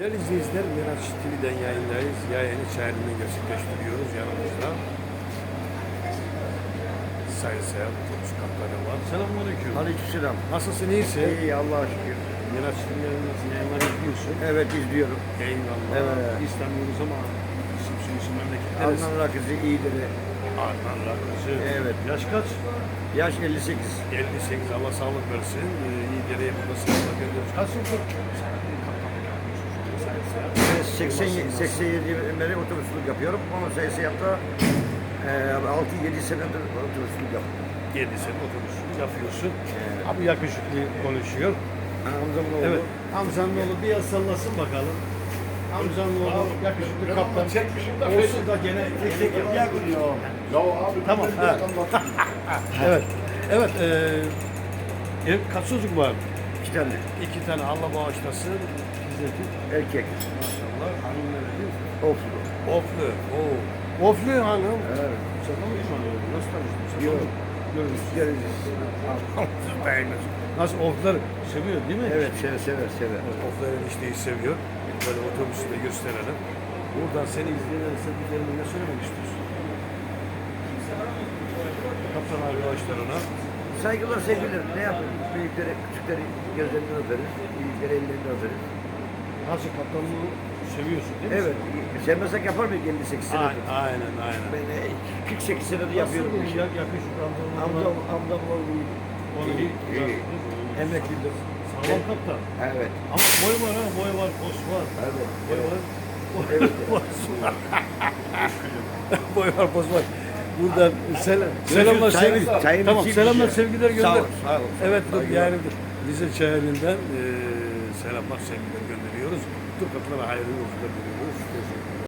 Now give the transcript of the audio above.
Değerli izleyiciler, Miraç TV'den yayındayız. Yayını çayırını gerçekleştiriyoruz yanımızda. Sayın Seyahat Otobüs kaptanı var. Selamünaleyküm. Aleykümselam. Nasılsın, iyisin? İyi Allah'a şükür. Miraç TV yayınlarını yayınları izliyorsun. Evet izliyorum. Eyvallah. Evet. İstanbul'uz ama isim soyisim memleket Adnan Rakızı iyidir. Adnan Rakıcı. Evet. Yaş kaç? Yaş 58. 58. Allah sağlık versin. Ee, iyi dereye burada sınavda gönderiyoruz. Kaç yıldır? Kaptanlık yapıyorsun şu anda Sayın Seyahat? Ben 87, 87 yılından beri otobüsçülük yapıyorum. Ama sayısı yaptı. E, 6-7 senedir otobüsçülük yapıyorum. 7 sene otobüsçülük yapıyorsun. Evet. Abi yakışıklı konuşuyor. Hamza'nın oğlu. Evet. Hamza'nın oğlu bir el sallasın bakalım. Hamza'nın oğlu yakışıklı kaptan. Olsun da gene tek tek yapıyor. Ya abi Tamam, de. Evet. Evet. eee ev kaç çocuk var? Tane. İki tane Allah bağışlasın. İzzeti. Erkek. Maşallah. Hanım ne dedi? Oflu. Oflu. Oo. Oflu hanım. Evet. Sen de mi tanıyorsun? Nasıl tanıştın? Yok. Görmüşsün. Geleceğiz. Nasıl ofları seviyor değil mi? Evet sever sever sever. Oflar enişteyi seviyor. Böyle otobüsü de gösterelim. Buradan seni izleyen sevdiklerine ne söylemek istiyorsun? Kaptan arkadaşlarına. Saygılar sevgiler. Ne yapayım? Büyükleri, küçükleri gözlerinden öperiz. Büyükleri ellerinden öperiz. Nasıl kaptanlığı seviyorsun değil mi? Evet. Sevmesek yapar mıyız 58 senedir? Aynen, aynen, aynen. Ben e, 48 senedir yapıyorum bu işi. Ya, yakışıklı Amcam, amcamla. amcam oğlu iyi. Onu iyi. Emeklidir. Sağlam kaptan. Evet. Ama boy var ha, boy var, pos var. Evet. Boy var. Evet. Pos var. boy var, pos var. Buradan selam, selamlar, Çayını- sevgiler. çayını Tamam, selamlar, sevgiler gönder. Sağ ol, sağ ol. Evet, yani Rize Çayeli'nden eee selamlar, sevgiler gönderiyoruz. Türk kapılara hayırlı yolculuklar diliyoruz.